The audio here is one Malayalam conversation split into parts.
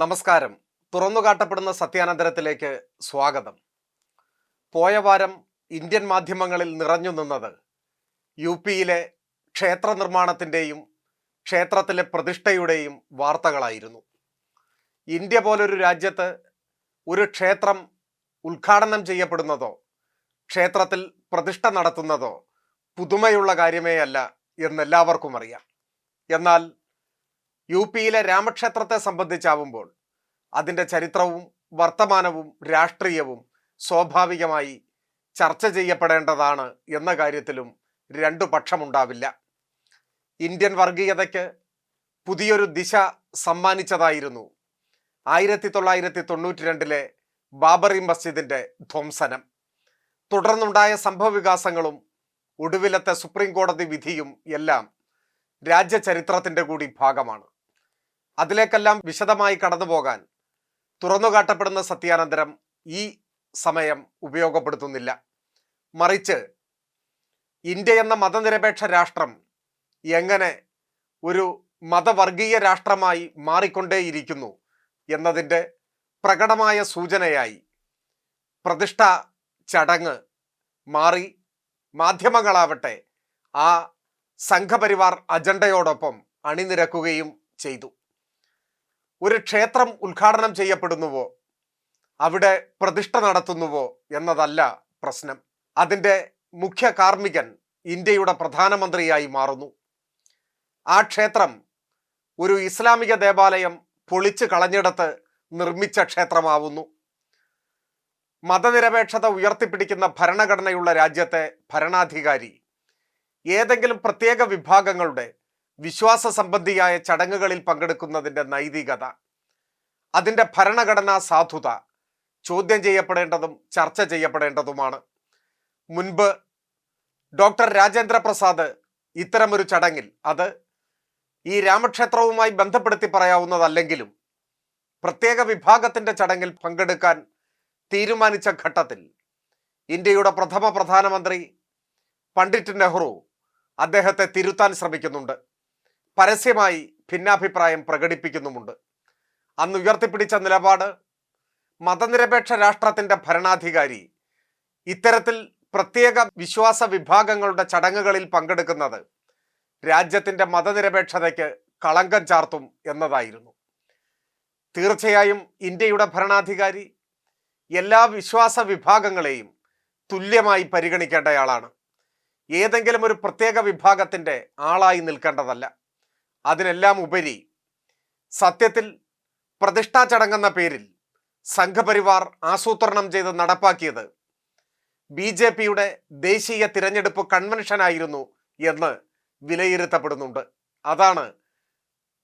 നമസ്കാരം. തുറന്നു കാട്ടപ്പെടുന്ന സത്യാനന്തരത്തിലേക്ക് സ്വാഗതം. പോയ വാരം ഇന്ത്യൻ മാധ്യമങ്ങളിൽ നിറഞ്ഞു നിന്നത് യു പിയിലെ ക്ഷേത്ര നിർമ്മാണത്തിന്റെയും ക്ഷേത്രത്തിലെ പ്രതിഷ്ഠയുടെയും വാർത്തകളായിരുന്നു. ഇന്ത്യ പോലൊരു രാജ്യത്ത് ഒരു ക്ഷേത്രം ഉദ്ഘാടനം ചെയ്യപ്പെടുന്നതോ ക്ഷേത്രത്തിൽ പ്രതിഷ്ഠ നടത്തുന്നതോ പുതുമയുള്ള കാര്യമേ അല്ല എന്നെല്ലാവർക്കും അറിയാം. എന്നാൽ യു പിയിലെ രാമക്ഷേത്രത്തെ സംബന്ധിച്ചാവുമ്പോൾ അതിന്റെ ചരിത്രവും വർത്തമാനവും രാഷ്ട്രീയവും സ്വാഭാവികമായി ചർച്ച ചെയ്യപ്പെടേണ്ടതാണ് എന്ന കാര്യത്തിലും രണ്ടു പക്ഷമുണ്ടാവില്ല. ഇന്ത്യൻ വർഗീയതയ്ക്ക് പുതിയൊരു ദിശ സമ്മാനിച്ചതായിരുന്നു ആയിരത്തി തൊള്ളായിരത്തി തൊണ്ണൂറ്റി രണ്ടിലെ ബാബറി മസ്ജിദിന്റെ ധ്വംസനം. തുടർന്നുണ്ടായ സംഭവവികാസങ്ങളും ഒടുവിലത്തെ സുപ്രീം കോടതി വിധിയും എല്ലാം രാജ്യചരിത്രത്തിന്റെ കൂടി ഭാഗമാണ്. അതിലേക്കെല്ലാം വിശദമായി കടന്നു പോകാൻ തുറന്നുകാട്ടപ്പെടുന്ന സത്യാനന്തരം ഈ സമയം ഉപയോഗപ്പെടുത്തുന്നില്ല. മറിച്ച് ഇന്ത്യ എന്ന മതനിരപേക്ഷ രാഷ്ട്രം എങ്ങനെ ഒരു മതവർഗീയ രാഷ്ട്രമായി മാറിക്കൊണ്ടേയിരിക്കുന്നു എന്നതിന്റെ പ്രകടമായ സൂചനയായി പ്രതിഷ്ഠ ചടങ്ങ് മാറി മാധ്യമങ്ങളാവട്ടെ ആ സംഘപരിവാർ അജണ്ടയോടൊപ്പം അണിനിരക്കുകയും ചെയ്തു. ഒരു ക്ഷേത്രം ഉദ്ഘാടനം ചെയ്യപ്പെടുന്നുവോ? അവിടെ പ്രതിഷ്ഠ നടത്തുന്നുവോ എന്നതല്ല പ്രശ്നം. അതിന്റെ മുഖ്യ കാർമ്മികൻ ഇന്ത്യയുടെ പ്രധാനമന്ത്രിയായി മാറുന്നു. ആ ക്ഷേത്രം ഒരു ഇസ്ലാമിക ദേവാലയം പൊളിച്ചു കളഞ്ഞിടത്ത് നിർമ്മിച്ച ക്ഷേത്രമാവുന്നു. മതനിരപേക്ഷത ഉയർത്തിപ്പിടിക്കുന്ന ഭരണഘടനയുള്ള രാജ്യത്തെ ഭരണാധികാരി ഏതെങ്കിലും പ്രത്യേക വിഭാഗങ്ങളുടെ വിശ്വാസ സംബന്ധിയായ ചടങ്ങുകളിൽ പങ്കെടുക്കുന്നതിന്റെ നൈതികത അതിന്റെ ഭരണഘടനാ സാധുത ചോദ്യം ചെയ്യപ്പെടേണ്ടതും ചർച്ച ചെയ്യപ്പെടേണ്ടതുമാണ്. മുൻപ് ഡോക്ടർ രാജേന്ദ്ര പ്രസാദ് ഇത്തരമൊരു ചടങ്ങിൽ അത് ഈ രാമക്ഷേത്രവുമായി ബന്ധപ്പെടുത്തി പറയാവുന്നതല്ലെങ്കിലും പ്രത്യേക വിഭാഗത്തിന്റെ ചടങ്ങിൽ പങ്കെടുക്കാൻ തീരുമാനിച്ച ഘട്ടത്തിൽ ഇന്ത്യയുടെ പ്രഥമ പ്രധാനമന്ത്രി പണ്ഡിറ്റ് നെഹ്റു അദ്ദേഹത്തെ തിരുത്താൻ ശ്രമിക്കുന്നുണ്ട്. പരസ്യമായി ഭിന്നാഭിപ്രായം പ്രകടിപ്പിക്കുന്നുമുണ്ട്. അന്ന് ഉയർത്തിപ്പിടിച്ച നിലപാട് മതനിരപേക്ഷ രാഷ്ട്രത്തിന്റെ ഭരണാധികാരി ഇത്തരത്തിൽ പ്രത്യേക വിശ്വാസ വിഭാഗങ്ങളുടെ ചടങ്ങുകളിൽ പങ്കെടുക്കുന്നത് രാജ്യത്തിന്റെ മതനിരപേക്ഷതയ്ക്ക് കളങ്കം ചാർത്തും എന്നതായിരുന്നു. തീർച്ചയായും ഇന്ത്യയുടെ ഭരണാധികാരി എല്ലാ വിശ്വാസ വിഭാഗങ്ങളെയും തുല്യമായി പരിഗണിക്കേണ്ടയാളാണ്. ഏതെങ്കിലും ഒരു പ്രത്യേക വിഭാഗത്തിന്റെ ആളായി നിൽക്കേണ്ടതല്ല. അതിനെല്ലാം ഉപരി സത്യത്തിൽ പ്രതിഷ്ഠാ ചടങ്ങെന്ന പേരിൽ സംഘപരിവാർ ആസൂത്രണം ചെയ്ത് നടപ്പാക്കിയത് ബി ജെ പിയുടെ ദേശീയ തിരഞ്ഞെടുപ്പ് കൺവെൻഷനായിരുന്നു എന്ന് വിലയിരുത്തപ്പെടുന്നുണ്ട്. അതാണ്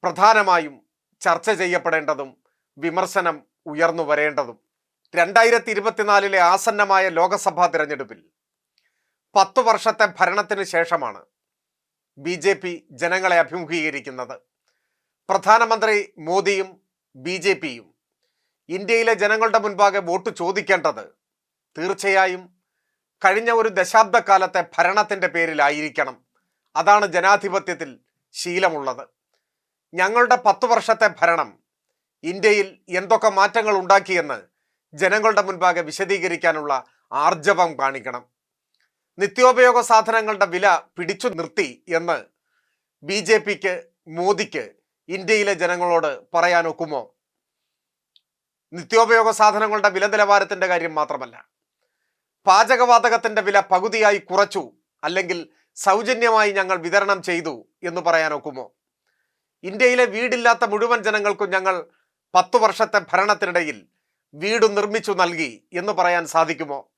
പ്രധാനമായും ചർച്ച ചെയ്യപ്പെടേണ്ടതും വിമർശനം ഉയർന്നു വരേണ്ടതും. രണ്ടായിരത്തി ഇരുപത്തിനാലിലെ ആസന്നമായ ലോക്സഭാ തിരഞ്ഞെടുപ്പിൽ പത്തു വർഷത്തെ ഭരണത്തിന് ശേഷമാണ് ബി ജെ പി ജനങ്ങളെ അഭിമുഖീകരിക്കുന്നത്. പ്രധാനമന്ത്രി മോദിയും ബി ജെ പിയും ഇന്ത്യയിലെ ജനങ്ങളുടെ മുൻപാകെ വോട്ട് ചോദിക്കേണ്ടത് തീർച്ചയായും കഴിഞ്ഞ ഒരു ദശാബ്ദക്കാലത്തെ ഭരണത്തിന്റെ പേരിലായിരിക്കണം. അതാണ് ജനാധിപത്യത്തിൽ ശീലമുള്ളത്. ഞങ്ങളുടെ പത്ത് വർഷത്തെ ഭരണം ഇന്ത്യയിൽ എന്തൊക്കെ മാറ്റങ്ങൾ ഉണ്ടാക്കിയെന്ന് ജനങ്ങളുടെ മുൻപാകെ വിശദീകരിക്കാനുള്ള ആർജവം കാണിക്കണം. നിത്യോപയോഗ സാധനങ്ങളുടെ വില പിടിച്ചു നിർത്തി എന്ന് ബി ജെ പിക്ക് മോദിക്ക് ഇന്ത്യയിലെ ജനങ്ങളോട് പറയാനൊക്കുമോ? നിത്യോപയോഗ സാധനങ്ങളുടെ വില നിലവാരത്തിന്റെ കാര്യം മാത്രമല്ല. പാചകവാതകത്തിന്റെ വില പകുതിയായി കുറച്ചു അല്ലെങ്കിൽ സൗജന്യമായി ഞങ്ങൾ വിതരണം ചെയ്തു എന്ന് പറയാനൊക്കുമോ? ഇന്ത്യയിലെ വീടില്ലാത്ത മുഴുവൻ ജനങ്ങൾക്കും ഞങ്ങൾ പത്തു വർഷത്തെ ഭരണത്തിനിടയിൽ വീട് നിർമ്മിച്ചു നൽകി എന്ന് പറയാൻ സാധിക്കുമോ?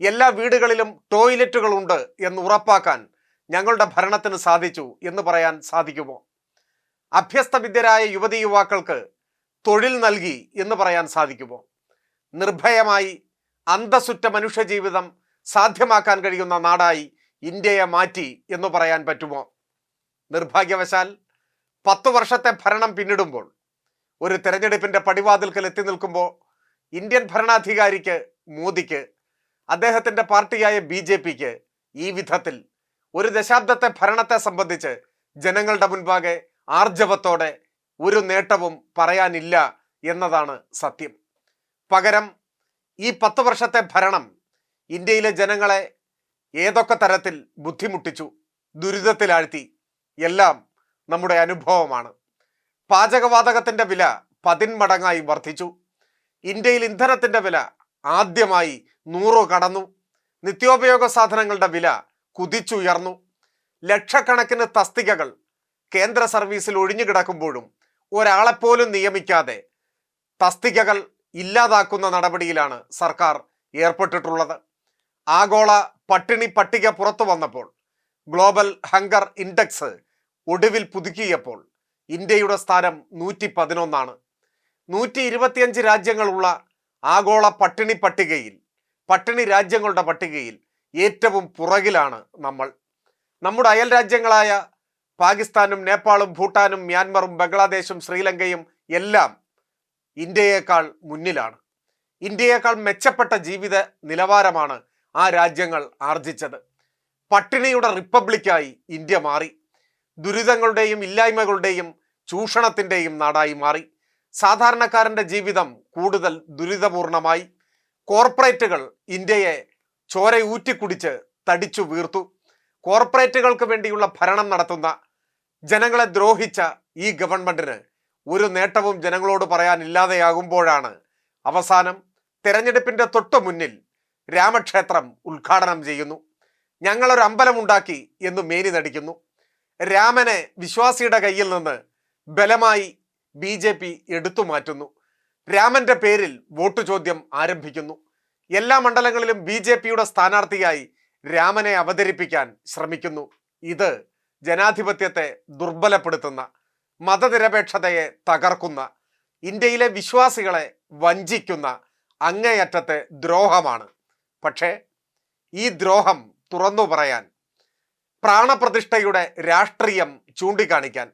എല്ലാ വീടുകളിലും ടോയ്ലറ്റുകളുണ്ട് എന്ന് ഉറപ്പാക്കാൻ ഞങ്ങളുടെ ഭരണത്തിന് സാധിച്ചു എന്ന് പറയാൻ സാധിക്കുമോ? അഭ്യസ്ത വിദ്യരായ യുവതി യുവാക്കൾക്ക് തൊഴിൽ നൽകി എന്ന് പറയാൻ സാധിക്കുമോ? നിർഭയമായി അന്തസുറ്റ മനുഷ്യജീവിതം സാധ്യമാക്കാൻ കഴിയുന്ന നാടായി ഇന്ത്യയെ മാറ്റി എന്ന് പറയാൻ പറ്റുമോ? നിർഭാഗ്യവശാൽ പത്തു വർഷത്തെ ഭരണം പിന്നിടുമ്പോൾ ഒരു തെരഞ്ഞെടുപ്പിന്റെ പടിവാതിൽക്കൽ എത്തി നിൽക്കുമ്പോൾ ഇന്ത്യൻ ഭരണാധികാരിക്ക് മോദിക്ക് അദ്ദേഹത്തിന്റെ പാർട്ടിയായ ബി ജെ പിക്ക് ഈ വിധത്തിൽ ഒരു ദശാബ്ദത്തെ ഭരണത്തെ സംബന്ധിച്ച് ജനങ്ങളുടെ മുൻപാകെ ആർജവത്തോടെ ഒരു നേട്ടവും പറയാനില്ല എന്നതാണ് സത്യം. പകരം ഈ പത്ത് വർഷത്തെ ഭരണം ഇന്ത്യയിലെ ജനങ്ങളെ ഏതൊക്കെ തരത്തിൽ ബുദ്ധിമുട്ടിച്ചു ദുരിതത്തിലാഴ്ത്തി എല്ലാം നമ്മുടെ അനുഭവമാണ്. പാചകവാതകത്തിന്റെ വില പതിന്മടങ്ങായി വർദ്ധിച്ചു. ഇന്ത്യയിൽ ഇന്ധനത്തിന്റെ വില ആദ്യമായി നൂറ് കടന്നു. നിത്യോപയോഗ സാധനങ്ങളുടെ വില കുതിച്ചുയർന്നു. ലക്ഷക്കണക്കിന് തസ്തികകൾ കേന്ദ്ര സർവീസിൽ ഒഴിഞ്ഞുകിടക്കുമ്പോഴും ഒരാളെപ്പോലും നിയമിക്കാതെ തസ്തികകൾ ഇല്ലാതാക്കുന്ന നടപടിയിലാണ് സർക്കാർ ഏർപ്പെട്ടിട്ടുള്ളത്. ആഗോള പട്ടിണി പട്ടിക പുറത്തു വന്നപ്പോൾ ഗ്ലോബൽ ഹങ്കർ ഇൻഡെക്സ് ഒടുവിൽ പുതുക്കിയപ്പോൾ ഇന്ത്യയുടെ സ്ഥാനം നൂറ്റി പതിനൊന്നാണ് നൂറ്റി ഇരുപത്തിയഞ്ച് രാജ്യങ്ങളുള്ള ആഗോള പട്ടിണി പട്ടികയിൽ പട്ടിണി രാജ്യങ്ങളുടെ പട്ടികയിൽ ഏറ്റവും പുറകിലാണ് നമ്മൾ. നമ്മുടെ അയൽ രാജ്യങ്ങളായ പാകിസ്ഥാനും നേപ്പാളും ഭൂട്ടാനും മ്യാൻമറും ബംഗ്ലാദേശും ശ്രീലങ്കയും എല്ലാം ഇന്ത്യയേക്കാൾ മുന്നിലാണ്. ഇന്ത്യയേക്കാൾ മെച്ചപ്പെട്ട ജീവിത നിലവാരമാണ് ആ രാജ്യങ്ങൾ ആർജിച്ചത്. പട്ടിണിയുടെ റിപ്പബ്ലിക്കായി ഇന്ത്യ മാറി. ദുരിതങ്ങളുടെയും ഇല്ലായ്മകളുടെയും ചൂഷണത്തിന്റെയും നാടായി മാറി. സാധാരണക്കാരന്റെ ജീവിതം കൂടുതൽ ദുരിതപൂർണമായി. കോർപ്പറേറ്റുകൾ ഇന്ത്യയെ ചോരയൂറ്റിക്കുടിച്ച് തടിച്ചു വീർത്തു. കോർപ്പറേറ്റുകൾക്ക് വേണ്ടിയുള്ള ഭരണം നടത്തുന്ന ജനങ്ങളെ ദ്രോഹിച്ച ഈ ഗവൺമെന്റിന് ഒരു നേട്ടവും ജനങ്ങളോട് പറയാനില്ലാതെയാകുമ്പോഴാണ് അവസാനം തെരഞ്ഞെടുപ്പിന്റെ തൊട്ടു മുന്നിൽ രാമക്ഷേത്രം ഉദ്ഘാടനം ചെയ്യുന്നു. ഞങ്ങളൊരു അമ്പലമുണ്ടാക്കി എന്ന് മേനി നടിക്കുന്നു. രാമനെ വിശ്വാസിയുടെ കയ്യിൽ നിന്ന് ബലമായി ബി ജെ പി എടുത്തു മാറ്റുന്നു. രാമന്റെ പേരിൽ വോട്ട് ചോദ്യം ആരംഭിക്കുന്നു. എല്ലാ മണ്ഡലങ്ങളിലും ബി ജെ പിയുടെ സ്ഥാനാർത്ഥിയായി രാമനെ അവതരിപ്പിക്കാൻ ശ്രമിക്കുന്നു. ഇത് ജനാധിപത്യത്തെ ദുർബലപ്പെടുത്തുന്ന മതനിരപേക്ഷതയെ തകർക്കുന്ന ഇന്ത്യയിലെ വിശ്വാസികളെ വഞ്ചിക്കുന്ന അങ്ങേയറ്റത്തെ ദ്രോഹമാണ്. പക്ഷേ ഈ ദ്രോഹം തുറന്നു പറയാൻ പ്രാണപ്രതിഷ്ഠയുടെ രാഷ്ട്രീയം ചൂണ്ടിക്കാണിക്കാൻ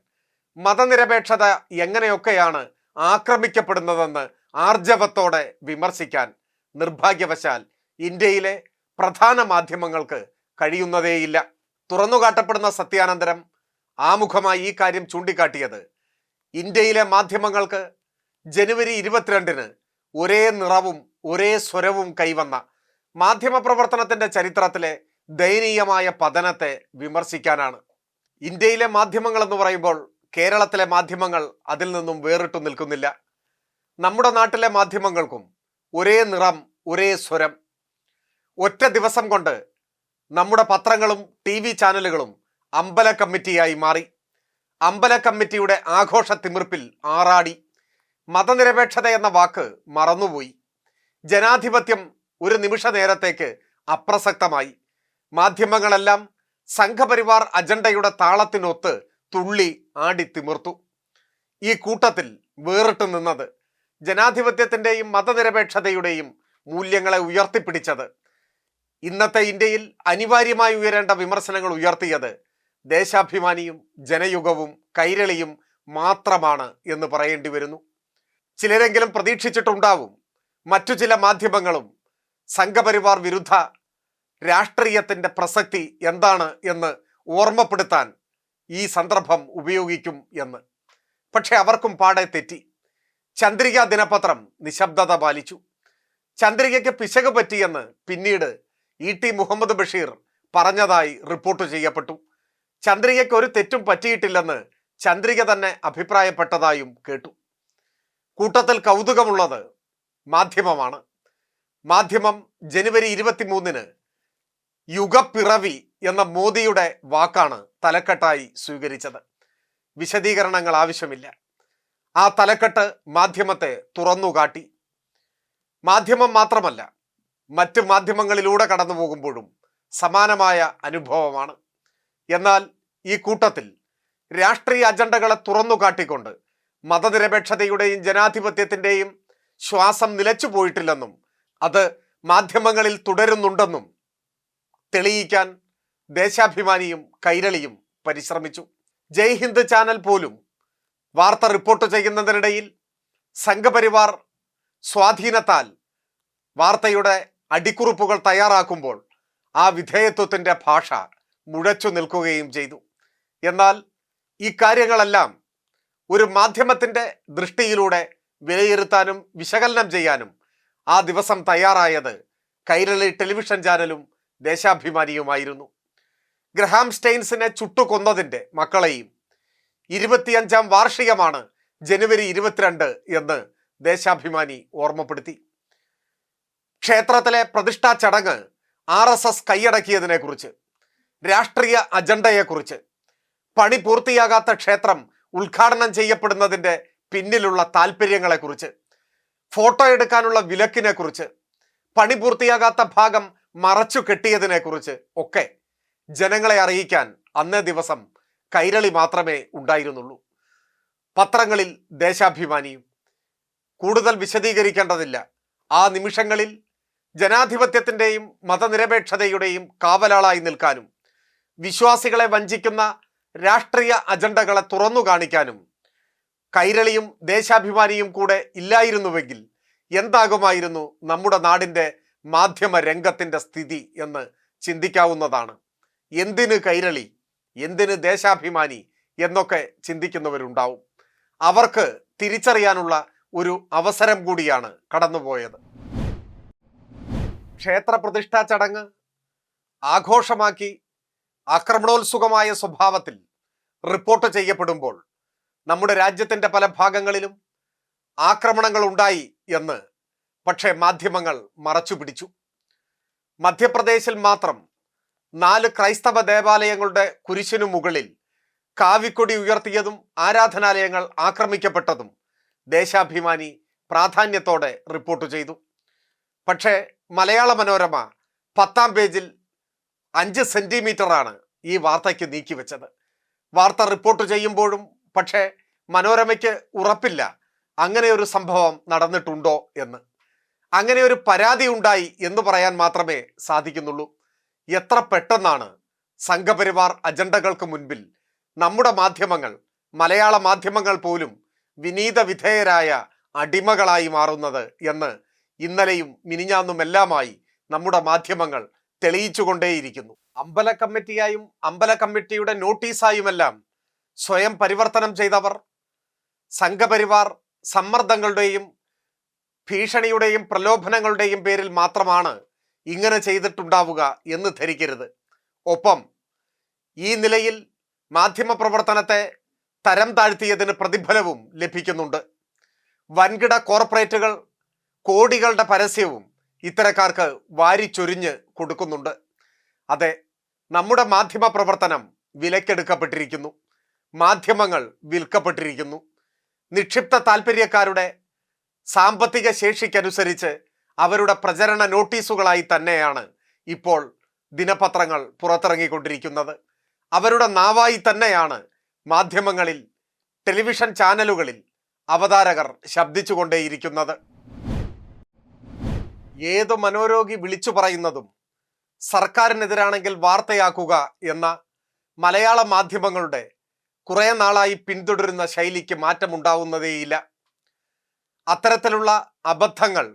മതനിരപേക്ഷത എങ്ങനെയൊക്കെയാണ് ആക്രമിക്കപ്പെടുന്നതെന്ന് ആർജവത്തോടെ വിമർശിക്കാൻ നിർഭാഗ്യവശാൽ ഇന്ത്യയിലെ പ്രധാന മാധ്യമങ്ങൾക്ക് കഴിയുന്നതേയില്ല. തുറന്നുകാട്ടപ്പെടുന്ന സത്യാനന്തരം ആമുഖമായി ഈ കാര്യം ചൂണ്ടിക്കാട്ടിയത് ഇന്ത്യയിലെ മാധ്യമങ്ങൾക്ക് ജനുവരി ഇരുപത്തിരണ്ടിന് ഒരേ നിറവും ഒരേ സ്വരവും കൈവന്ന മാധ്യമപ്രവർത്തനത്തിന്റെ ചരിത്രത്തിലെ ദയനീയമായ പതനത്തെ വിമർശിക്കാനാണ്. ഇന്ത്യയിലെ മാധ്യമങ്ങൾ എന്ന് പറയുമ്പോൾ കേരളത്തിലെ മാധ്യമങ്ങൾ അതിൽ നിന്നും വേറിട്ടു നിൽക്കുന്നില്ല. നമ്മുടെ നാട്ടിലെ മാധ്യമങ്ങൾക്കും ഒരേ നിറം ഒരേ സ്വരം. ഒറ്റ ദിവസം കൊണ്ട് നമ്മുടെ പത്രങ്ങളും ടി വി ചാനലുകളും അമ്പല കമ്മിറ്റിയായി മാറി. അമ്പല കമ്മിറ്റിയുടെ ആഘോഷ തിമിർപ്പിൽ ആറാടി. മതനിരപേക്ഷത എന്ന വാക്ക് മറന്നുപോയി. ജനാധിപത്യം ഒരു നിമിഷ നേരത്തേക്ക് അപ്രസക്തമായി. മാധ്യമങ്ങളെല്ലാം സംഘപരിവാർ അജണ്ടയുടെ താളത്തിനൊത്ത് തുള്ളി ആടി തിമിർത്തു. ഈ കൂട്ടത്തിൽ വേറിട്ട് നിന്നത് ജനാധിപത്യത്തിന്റെയും മതനിരപേക്ഷതയുടെയും മൂല്യങ്ങളെ ഉയർത്തിപ്പിടിച്ചത്. ഇന്നത്തെ ഇന്ത്യയിൽ അനിവാര്യമായി ഉയരേണ്ട വിമർശനങ്ങൾ ഉയർത്തിയത് ദേശാഭിമാനിയും ജനയുഗവും കൈരളിയും മാത്രമാണ് എന്ന് പറയേണ്ടി വരുന്നു. ചിലരെങ്കിലും പ്രതീക്ഷിച്ചിട്ടുണ്ടാവും മറ്റു ചില മാധ്യമങ്ങളും സംഘപരിവാർ വിരുദ്ധ രാഷ്ട്രീയത്തിന്റെ പ്രസക്തി എന്താണ് എന്ന് ഓർമ്മപ്പെടുത്താൻ ഈ സന്ദർഭം ഉപയോഗിക്കും എന്ന്. പക്ഷെ അവർക്കും പാടെ തെറ്റി. ചന്ദ്രിക ദിനപത്രം നിശബ്ദത പാലിച്ചു. ചന്ദ്രികയ്ക്ക് പിശക് പറ്റിയെന്ന് പിന്നീട് ഇ ടി മുഹമ്മദ് ബഷീർ പറഞ്ഞതായി റിപ്പോർട്ട് ചെയ്യപ്പെട്ടു. ചന്ദ്രികയ്ക്ക് ഒരു തെറ്റും പറ്റിയിട്ടില്ലെന്ന് ചന്ദ്രിക തന്നെ അഭിപ്രായപ്പെട്ടതായും കേട്ടു. കൂട്ടത്തിൽ കൗതുകമുള്ളത് മാധ്യമമാണ്. മാധ്യമം ജനുവരി ഇരുപത്തിമൂന്നിന് യുഗപ്പിറവി എന്ന മോദിയുടെ വാക്കാണ് തലക്കെട്ടായി സ്വീകരിച്ചത്. വിശദീകരണങ്ങൾ ആവശ്യമില്ല. ആ തലക്കെട്ട് മാധ്യമത്തെ തുറന്നുകാട്ടി മാധ്യമം മാത്രമല്ല മറ്റ് മാധ്യമങ്ങളിലൂടെ കടന്നു പോകുമ്പോഴും സമാനമായ അനുഭവമാണ്. എന്നാൽ ഈ കൂട്ടത്തിൽ രാഷ്ട്രീയ അജണ്ടകളെ തുറന്നു കാട്ടിക്കൊണ്ട് മതനിരപേക്ഷതയുടെയും ജനാധിപത്യത്തിന്റെയും ശ്വാസം നിലച്ചു പോയിട്ടില്ലെന്നും അത് മാധ്യമങ്ങളിൽ തുടരുന്നുണ്ടെന്നും തെളിയിക്കാൻ ദേശാഭിമാനിയും കൈരളിയും പരിശ്രമിച്ചു. ജയ് ഹിന്ദ് ചാനൽ പോലും വാർത്ത റിപ്പോർട്ട് ചെയ്യുന്നതിനിടയിൽ സംഘപരിവാർ സ്വാധീനത്താൽ വാർത്തയുടെ അടിക്കുറിപ്പുകൾ തയ്യാറാക്കുമ്പോൾ ആ വിധേയത്വത്തിന്റെ ഭാഷ മുഴച്ചു നിൽക്കുകയും ചെയ്തു. എന്നാൽ ഈ കാര്യങ്ങളെല്ലാം ഒരു മാധ്യമത്തിന്റെ ദൃഷ്ടിയിലൂടെ വിലയിരുത്താനും വിശകലനം ചെയ്യാനും ആ ദിവസം തയ്യാറായത് കൈരളി ടെലിവിഷൻ ചാനലും ദേശാഭിമാനിയുമായിരുന്നു. ഗ്രഹാം സ്റ്റെയിൻസിനെ ചുട്ടുകൊന്നതിന്റെ മക്കളെയും ഇരുപത്തിയഞ്ചാം വാർഷികമാണ് ജനുവരി ഇരുപത്തിരണ്ട് എന്ന് ദേശാഭിമാനി ഓർമ്മപ്പെടുത്തി. ക്ഷേത്രത്തിലെ പ്രതിഷ്ഠാ ചടങ്ങ് ആർ എസ് എസ് കൈയടക്കിയതിനെക്കുറിച്ച് രാഷ്ട്രീയ അജണ്ടയെക്കുറിച്ച് പണി പൂർത്തിയാകാത്ത ക്ഷേത്രം ഉദ്ഘാടനം ചെയ്യപ്പെടുന്നതിന്റെ പിന്നിലുള്ള താല്പര്യങ്ങളെക്കുറിച്ച് ഫോട്ടോ എടുക്കാനുള്ള വിലക്കിനെക്കുറിച്ച് പണി പൂർത്തിയാകാത്ത ഭാഗം മറച്ചു കെട്ടിയതിനെക്കുറിച്ച് ഒക്കെ ജനങ്ങളെ അറിയിക്കാൻ അന്നേ ദിവസം കൈരളി മാത്രമേ ഉണ്ടായിരുന്നുള്ളൂ. പത്രങ്ങളിൽ ദേശാഭിമാനിയും കൂടുതൽ വിശദീകരിക്കേണ്ടതില്ല. ആ നിമിഷങ്ങളിൽ ജനാധിപത്യത്തിന്റെയും മതനിരപേക്ഷതയുടെയും കാവലാളായി നിൽക്കാനും വിശ്വാസികളെ വഞ്ചിക്കുന്ന രാഷ്ട്രീയ അജണ്ടകളെ തുറന്നു കാണിക്കാനും കൈരളിയും ദേശാഭിമാനിയും കൂടെ ഇല്ലായിരുന്നുവെങ്കിൽ എന്താകുമായിരുന്നു നമ്മുടെ നാടിന്റെ മാധ്യമ രംഗത്തിന്റെ സ്ഥിതി എന്ന് ചിന്തിക്കാവുന്നതാണ്. എന്തിന് കൈരളി എന്തിന് ദേശാഭിമാനി എന്നൊക്കെ ചിന്തിക്കുന്നവരുണ്ടാവും. അവർക്ക് തിരിച്ചറിയാനുള്ള ഒരു അവസരം കൂടിയാണ് കടന്നുപോയത്. ക്ഷേത്ര പ്രതിഷ്ഠാ ചടങ്ങ് ആഘോഷമാക്കി ആക്രമണോത്സുകമായ സ്വഭാവത്തിൽ റിപ്പോർട്ട് ചെയ്യപ്പെടുമ്പോൾ നമ്മുടെ രാജ്യത്തിന്റെ പല ഭാഗങ്ങളിലും ആക്രമണങ്ങൾ ഉണ്ടായി എന്ന് പക്ഷേ മാധ്യമങ്ങൾ മറച്ചു പിടിച്ചു മധ്യപ്രദേശിൽ മാത്രം നാല് ക്രൈസ്തവ ദേവാലയങ്ങളുടെ കുരിശിനു മുകളിൽ കാവിക്കൊടി ഉയർത്തിയതും ആരാധനാലയങ്ങൾ ആക്രമിക്കപ്പെട്ടതും ദേശാഭിമാനി പ്രാധാന്യത്തോടെ റിപ്പോർട്ട് ചെയ്തു. പക്ഷേ മലയാള മനോരമ പത്താം പേജിൽ അഞ്ച് സെന്റിമീറ്ററാണ് ഈ വാർത്തയ്ക്ക് നീക്കിവെച്ചത് വാർത്ത റിപ്പോർട്ട് ചെയ്യുമ്പോഴും പക്ഷേ മനോരമയ്ക്ക് ഉറപ്പില്ല അങ്ങനെ ഒരു സംഭവം നടന്നിട്ടുണ്ടോ എന്ന്. അങ്ങനെ ഒരു പരാതി ഉണ്ടായി എന്ന് പറയാൻ മാത്രമേ സാധിക്കുന്നുള്ളൂ. എത്ര പെട്ടെന്നാണ് സംഘപരിവാർ അജണ്ടകൾക്ക് മുൻപിൽ നമ്മുടെ മാധ്യമങ്ങൾ മലയാള മാധ്യമങ്ങൾ പോലും വിനീത വിധേയരായ അടിമകളായി മാറുന്നത് എന്ന് ഇന്നലെയും മിനിഞ്ഞാന്നുമെല്ലാമായി നമ്മുടെ മാധ്യമങ്ങൾ തെളിയിച്ചുകൊണ്ടേയിരിക്കുന്നു. അമ്പല കമ്മിറ്റിയായും അമ്പല കമ്മിറ്റിയുടെ നോട്ടീസായുമെല്ലാം സ്വയം പരിവർത്തനം ചെയ്തവർ സംഘപരിവാർ സമ്മർദ്ദങ്ങളുടെയും ഭീഷണിയുടെയും പ്രലോഭനങ്ങളുടെയും പേരിൽ മാത്രമാണ് ഇങ്ങനെ ചെയ്തിട്ടുണ്ടാവുക എന്ന് ധരിക്കരുത്. ഒപ്പം ഈ നിലയിൽ മാധ്യമപ്രവർത്തനത്തെ തരം താഴ്ത്തിയതിന് പ്രതിഫലവും ലഭിക്കുന്നുണ്ട്. വൻകിട കോർപ്പറേറ്റുകൾ കോടികളുടെ പരസ്യവും ഇത്തരക്കാർക്ക് വാരിച്ചൊരിഞ്ഞ് കൊടുക്കുന്നുണ്ട്. അതെ നമ്മുടെ മാധ്യമ പ്രവർത്തനം വിലക്കെടുക്കപ്പെട്ടിരിക്കുന്നു. മാധ്യമങ്ങൾ വിൽക്കപ്പെട്ടിരിക്കുന്നു. നിക്ഷിപ്ത താല്പര്യക്കാരുടെ സാമ്പത്തിക ശേഷിക്കനുസരിച്ച് അവരുടെ പ്രചരണ നോട്ടീസുകളായി തന്നെയാണ് ഇപ്പോൾ ദിനപത്രങ്ങൾ പുറത്തിറങ്ങിക്കൊണ്ടിരിക്കുന്നത്. അവരുടെ നാവായി തന്നെയാണ് മാധ്യമങ്ങളിൽ ടെലിവിഷൻ ചാനലുകളിൽ അവതാരകർ ശബ്ദിച്ചുകൊണ്ടേയിരിക്കുന്നത്. ഏത് മനോരോഗി വിളിച്ചു പറയുന്നതും സർക്കാരിനെതിരാണെങ്കിൽ വാർത്തയാക്കുക എന്ന മലയാള മാധ്യമങ്ങളുടെ കുറേ നാളായി പിന്തുടരുന്ന ശൈലിക്ക് മാറ്റമുണ്ടാവുന്നതേയില്ല. അത്തരത്തിലുള്ള അബദ്ധങ്ങൾ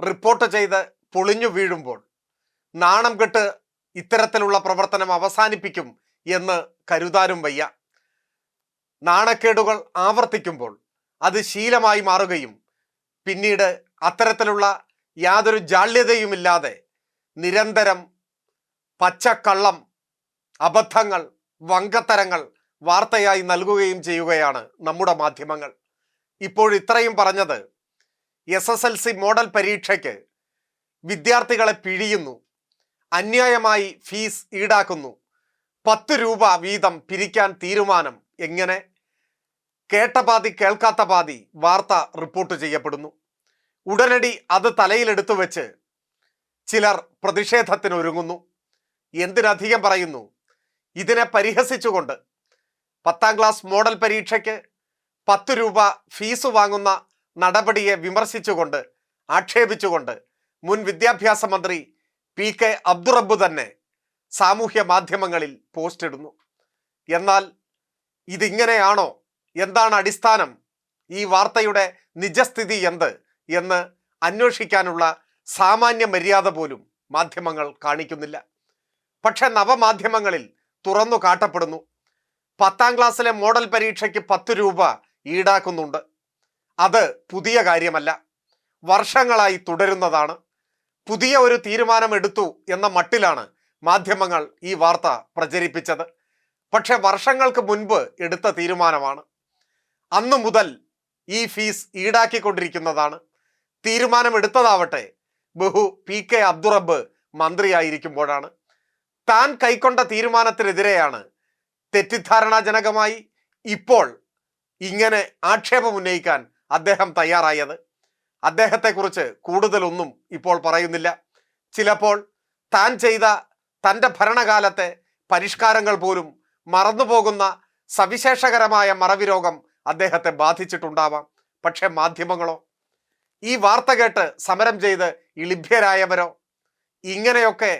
റിപ്പോർട്ട് ചെയ്ത് പൊളിഞ്ഞു വീഴുമ്പോൾ നാണം കെട്ട് ഇത്തരത്തിലുള്ള പ്രവർത്തനം അവസാനിപ്പിക്കും എന്ന് കരുതാനും വയ്യ. നാണക്കേടുകൾ ആവർത്തിക്കുമ്പോൾ അത് ശീലമായി മാറുകയും പിന്നീട് അത്തരത്തിലുള്ള യാതൊരു ജാള്യതയുമില്ലാതെ നിരന്തരം പച്ചക്കള്ളം അബദ്ധങ്ങൾ വങ്കത്തരങ്ങൾ വാർത്തയായി നൽകുകയും ചെയ്യുകയാണ് നമ്മുടെ മാധ്യമങ്ങൾ. ഇപ്പോൾ ഇത്രയും പറഞ്ഞത് S S L C model പരീക്ഷയ്ക്ക് വിദ്യാർത്ഥികളെ പിഴിയുന്നു. അന്യായമായി ഫീസ് ഈടാക്കുന്നു. പത്ത് രൂപ വീതം പിരിക്കാൻ തീരുമാനം എങ്ങനെ? കേട്ട പാതി കേൾക്കാത്ത പാതി വാർത്ത റിപ്പോർട്ട് ചെയ്യപ്പെടുന്നു. ഉടനടി അത് തലയിലെടുത്തു വെച്ച് ചിലർ പ്രതിഷേധത്തിനൊരുങ്ങുന്നു. എന്തിനധികം പറയുന്നു? ഇതിനെ പരിഹസിച്ചുകൊണ്ട് പത്താം ക്ലാസ് മോഡൽ പരീക്ഷയ്ക്ക് പത്ത് രൂപ ഫീസ് വാങ്ങുന്ന നടപടിയെ വിമർശിച്ചുകൊണ്ട് ആക്ഷേപിച്ചുകൊണ്ട് മുൻ വിദ്യാഭ്യാസ മന്ത്രി പി കെ അബ്ദുറബ്ബ് തന്നെ സാമൂഹ്യ മാധ്യമങ്ങളിൽ പോസ്റ്റ് ഇടുന്നു. എന്നാൽ ഇതിങ്ങനെയാണോ? എന്താണ് അടിസ്ഥാനം? ഈ വാർത്തയുടെ നിജസ്ഥിതി എന്ത് എന്ന് അന്വേഷിക്കാനുള്ള സാമാന്യ മര്യാദ പോലും മാധ്യമങ്ങൾ കാണിക്കുന്നില്ല. പക്ഷെ നവമാധ്യമങ്ങളിൽ തുറന്നു കാട്ടപ്പെടുന്നു. പത്താം ക്ലാസ്സിലെ മോഡൽ പരീക്ഷയ്ക്ക് പത്ത് രൂപ ഈടാക്കുന്നുണ്ട്. അത് പുതിയ കാര്യമല്ല. വർഷങ്ങളായി തുടരുന്നതാണ്. പുതിയ ഒരു തീരുമാനമെടുത്തു എന്ന മട്ടിലാണ് മാധ്യമങ്ങൾ ഈ വാർത്ത പ്രചരിപ്പിച്ചത്. പക്ഷെ വർഷങ്ങൾക്ക് മുൻപ് എടുത്ത തീരുമാനമാണ്. അന്നു മുതൽ ഈ ഫീസ് ഈടാക്കിക്കൊണ്ടിരിക്കുന്നതാണ്. തീരുമാനമെടുത്തതാവട്ടെ ബഹു പി കെ അബ്ദുറബ് മന്ത്രിയായിരിക്കുമ്പോഴാണ്. താൻ കൈക്കൊണ്ട തീരുമാനത്തിനെതിരെയാണ് തെറ്റിദ്ധാരണാജനകമായി ഇപ്പോൾ ഇങ്ങനെ ആക്ഷേപമുന്നയിക്കാൻ അദ്ദേഹം തയ്യാറായത്. അദ്ദേഹത്തെക്കുറിച്ച് കൂടുതലൊന്നും ഇപ്പോൾ പറയുന്നില്ല. ചിലപ്പോൾ താൻ ചെയ്ത തന്റെ ഭരണകാലത്തെ പരിഷ്കാരങ്ങൾ പോലും മറന്നുപോകുന്ന സവിശേഷകരമായ മറവി രോഗം അദ്ദേഹത്തെ ബാധിച്ചിട്ടുണ്ടാവാം. പക്ഷേ മാധ്യമങ്ങളോ ഈ വാർത്ത കേട്ട് സമരം ചെയ്ത് ഇളിഭ്യരായവരോ ഇങ്ങനെയൊക്കെ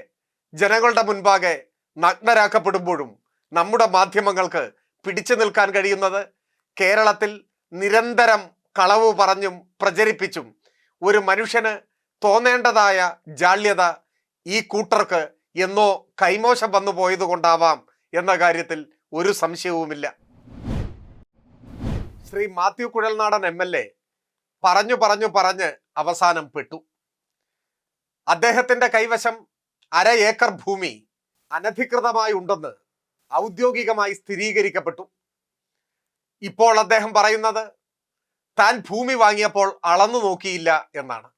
ജനങ്ങളുടെ മുൻപാകെ നഗ്നരാക്കപ്പെടുമ്പോഴും നമ്മുടെ മാധ്യമങ്ങൾക്ക് പിടിച്ചു നിൽക്കാൻ കഴിയുന്നത് കേരളത്തിൽ നിരന്തരം കളവ് പറഞ്ഞും പ്രചരിപ്പിച്ചും ഒരു മനുഷ്യന് തോന്നേണ്ടതായ ജാള്യത ഈ കൂട്ടർക്ക് എന്നോ കൈമോശം വന്നു പോയതുകൊണ്ടാവാം എന്ന കാര്യത്തിൽ ഒരു സംശയവുമില്ല. Shri Mathew Kuzhalnadan M L A പറഞ്ഞു പറഞ്ഞു പറഞ്ഞ് അവസാനം പെട്ടു. അദ്ദേഹത്തിന്റെ കൈവശം അര ഏക്കർ ഭൂമി അനധികൃതമായി ഉണ്ടെന്ന് ഔദ്യോഗികമായി സ്ഥിരീകരിക്കപ്പെട്ടു. ഇപ്പോൾ അദ്ദേഹം പറയുന്നത് താൻ ഭൂമി വാങ്ങിയപ്പോൾ അളന്നു നോക്കിയില്ല എന്നാണ്.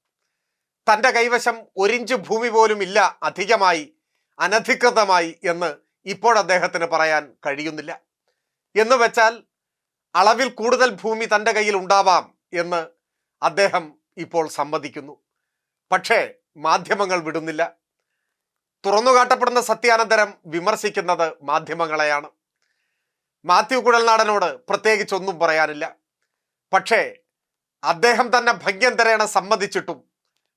തന്റെ കൈവശം ഒരിഞ്ച് ഭൂമി പോലും ഇല്ല അധികമായി അനധികൃതമായി എന്ന് ഇപ്പോൾ അദ്ദേഹത്തിന് പറയാൻ കഴിയുന്നില്ല. എന്ന് വെച്ചാൽ അളവിൽ കൂടുതൽ ഭൂമി തന്റെ കയ്യിൽ ഉണ്ടാവാം എന്ന് അദ്ദേഹം ഇപ്പോൾ സമ്മതിക്കുന്നു. പക്ഷേ മാധ്യമങ്ങൾ വിടുന്നില്ല. തുറന്നുകാട്ടപ്പെടുന്ന സത്യാനന്തരം വിമർശിക്കുന്നത് മാധ്യമങ്ങളെയാണ്. മാത്യു കുഴൽനാടനോട് പ്രത്യേകിച്ചൊന്നും പറയാനില്ല. പക്ഷേ അദ്ദേഹം തന്നെ ഭഗ്യന്തരേണ സമ്മതിച്ചിട്ടും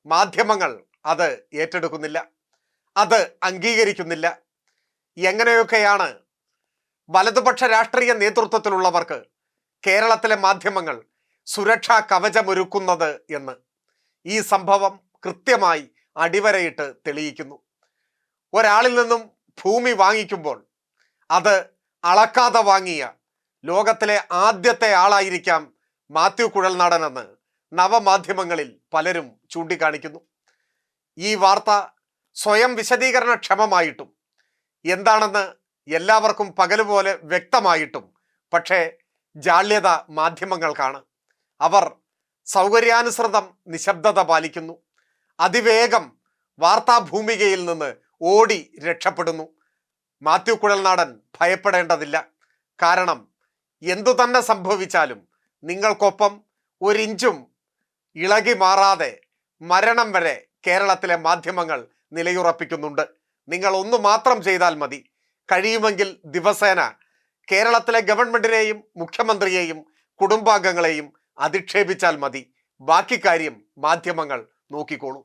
മാധ്യമങ്ങൾ അത് ഏറ്റെടുക്കുന്നില്ല. അത് അംഗീകരിക്കുന്നില്ല. എങ്ങനെയൊക്കെയാണ് വലതുപക്ഷ രാഷ്ട്രീയ നേതൃത്വത്തിലുള്ളവർക്ക് കേരളത്തിലെ മാധ്യമങ്ങൾ സുരക്ഷാ കവചമൊരുക്കുന്നത് എന്ന് ഈ സംഭവം കൃത്യമായി അടിവരയിട്ട് തെളിയിക്കുന്നു. ഒരാളിൽ നിന്നും ഭൂമി വാങ്ങിക്കുമ്പോൾ അത് അളക്കാതെ വാങ്ങിയ ലോകത്തിലെ ആദ്യത്തെ ആളായിരിക്കാം മാത്യു കുഴൽനാടനെന്ന് നവമാധ്യമങ്ങളിൽ പലരും ചൂണ്ടിക്കാണിക്കുന്നു. ഈ വാർത്ത സ്വയം വിശദീകരണക്ഷമമായിട്ടും എന്താണെന്ന് എല്ലാവർക്കും പകലുപോലെ വ്യക്തമായിട്ടും പക്ഷേ ജാള്യത മാധ്യമങ്ങൾക്കാണ്. അവർ സൗകര്യാനുസൃതം നിശബ്ദത പാലിക്കുന്നു. അതിവേഗം വാർത്താഭൂമികയിൽ നിന്ന് ഓടി രക്ഷപ്പെടുന്നു. മാത്യു കുഴൽനാടൻ ഭയപ്പെടേണ്ടതില്ല. കാരണം എന്തു തന്നെ സംഭവിച്ചാലും നിങ്ങൾക്കൊപ്പം ഒരിഞ്ചും ഇളകി മാറാതെ മരണം വരെ കേരളത്തിലെ മാധ്യമങ്ങൾ നിലയുറപ്പിക്കുന്നുണ്ട്. നിങ്ങൾ ഒന്ന് മാത്രം ചെയ്താൽ മതി. കഴിയുമെങ്കിൽ ദിവസേന കേരളത്തിലെ ഗവൺമെന്റിനെയും മുഖ്യമന്ത്രിയെയും കുടുംബാംഗങ്ങളെയും അധിക്ഷേപിച്ചാൽ മതി. ബാക്കി കാര്യം മാധ്യമങ്ങൾ നോക്കിക്കോളൂ.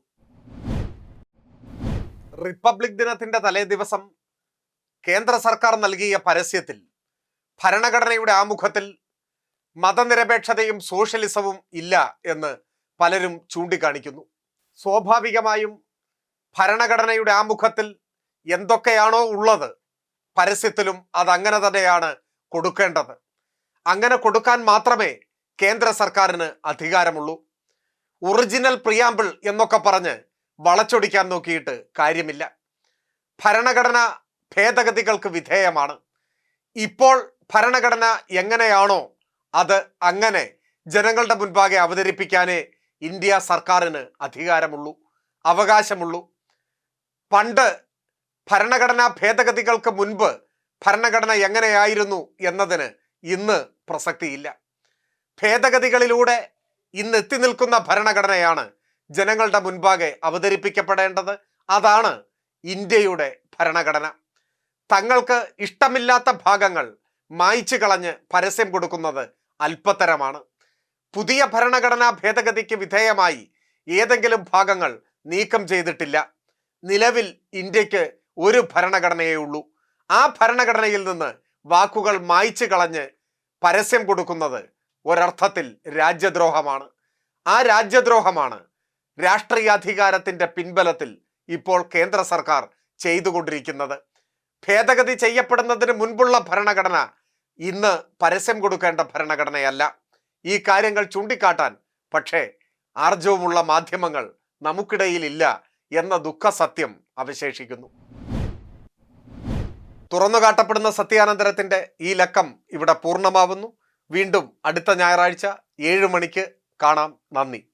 റിപ്പബ്ലിക് ദിനത്തിന്റെ തലേ ദിവസം കേന്ദ്ര സർക്കാർ നൽകിയ പരസ്യത്തിൽ ഭരണഘടനയുടെ ആമുഖത്തിൽ മതനിരപേക്ഷതയും സോഷ്യലിസവും ഇല്ല എന്ന് പലരും ചൂണ്ടിക്കാണിക്കുന്നു. സ്വാഭാവികമായും ഭരണഘടനയുടെ ആമുഖത്തിൽ എന്തൊക്കെയാണോ ഉള്ളത് പരസ്യത്തിലും അതങ്ങനെ തന്നെയാണ് കൊടുക്കേണ്ടത്. അങ്ങനെ കൊടുക്കാൻ മാത്രമേ കേന്ദ്ര സർക്കാരിന് അധികാരമുള്ളൂ. ഒറിജിനൽ പ്രിയാമ്പിൾ എന്നൊക്കെ പറഞ്ഞ് വളച്ചൊടിക്കാൻ നോക്കിയിട്ട് കാര്യമില്ല. ഭരണഘടന ഭേദഗതികൾക്ക് വിധേയമാണ്. ഇപ്പോൾ ഭരണഘടന എങ്ങനെയാണോ അത് അങ്ങനെ ജനങ്ങളുടെ മുൻപാകെ അവതരിപ്പിക്കാനേ ഇന്ത്യ സർക്കാരിന് അധികാരമുള്ളൂ അവകാശമുള്ളൂ. പണ്ട് ഭരണഘടനാ ഭേദഗതികൾക്ക് മുൻപ് ഭരണഘടന എങ്ങനെയായിരുന്നു എന്നതിന് ഇന്ന് പ്രസക്തിയില്ല. ഭേദഗതികളിലൂടെ ഇന്ന് എത്തി നിൽക്കുന്ന ഭരണഘടനയാണ് ജനങ്ങളുടെ മുൻപാകെ അവതരിപ്പിക്കപ്പെടേണ്ടത്. അതാണ് ഇന്ത്യയുടെ ഭരണഘടന. തങ്ങൾക്ക് ഇഷ്ടമില്ലാത്ത ഭാഗങ്ങൾ മായ്ച്ചു കളഞ്ഞ് പരസ്യം കൊടുക്കുന്നത് അല്പത്തരമാണ് പുതിയ ഭരണഘടനാ ഭേദഗതിക്ക് വിധേയമായി ഏതെങ്കിലും ഭാഗങ്ങൾ നീക്കം ചെയ്തിട്ടില്ല. നിലവിൽ ഇന്ത്യയ്ക്ക് ഒരു ഭരണഘടനയേ ഉള്ളൂ. ആ ഭരണഘടനയിൽ നിന്ന് വാക്കുകൾ മായ്ച്ചു കളഞ്ഞ് പരസ്യം കൊടുക്കുന്നത് ഒരർത്ഥത്തിൽ രാജ്യദ്രോഹമാണ്. ആ രാജ്യദ്രോഹമാണ് രാഷ്ട്രീയാധികാരത്തിന്റെ പിൻബലത്തിൽ ഇപ്പോൾ കേന്ദ്ര സർക്കാർ ചെയ്തുകൊണ്ടിരിക്കുന്നത്. ഭേദഗതി ചെയ്യപ്പെടുന്നതിന് മുൻപുള്ള ഭരണഘടന ഇന്ന് പരസ്യം കൊടുക്കേണ്ട ഭരണഘടനയല്ല. ഈ കാര്യങ്ങൾ ചൂണ്ടിക്കാട്ടാൻ പക്ഷേ ആർജവുമുള്ള മാധ്യമങ്ങൾ നമുക്കിടയിലില്ല എന്ന ദുഃഖസത്യം അവശേഷിക്കുന്നു. തുറന്നു കാട്ടപ്പെടുന്ന സത്യാനന്തരത്തിന്റെ ഈ ലക്കം ഇവിടെ പൂർണമാവുന്നു. വീണ്ടും അടുത്ത ഞായറാഴ്ച ഏഴ് മണിക്ക് കാണാം. നന്ദി.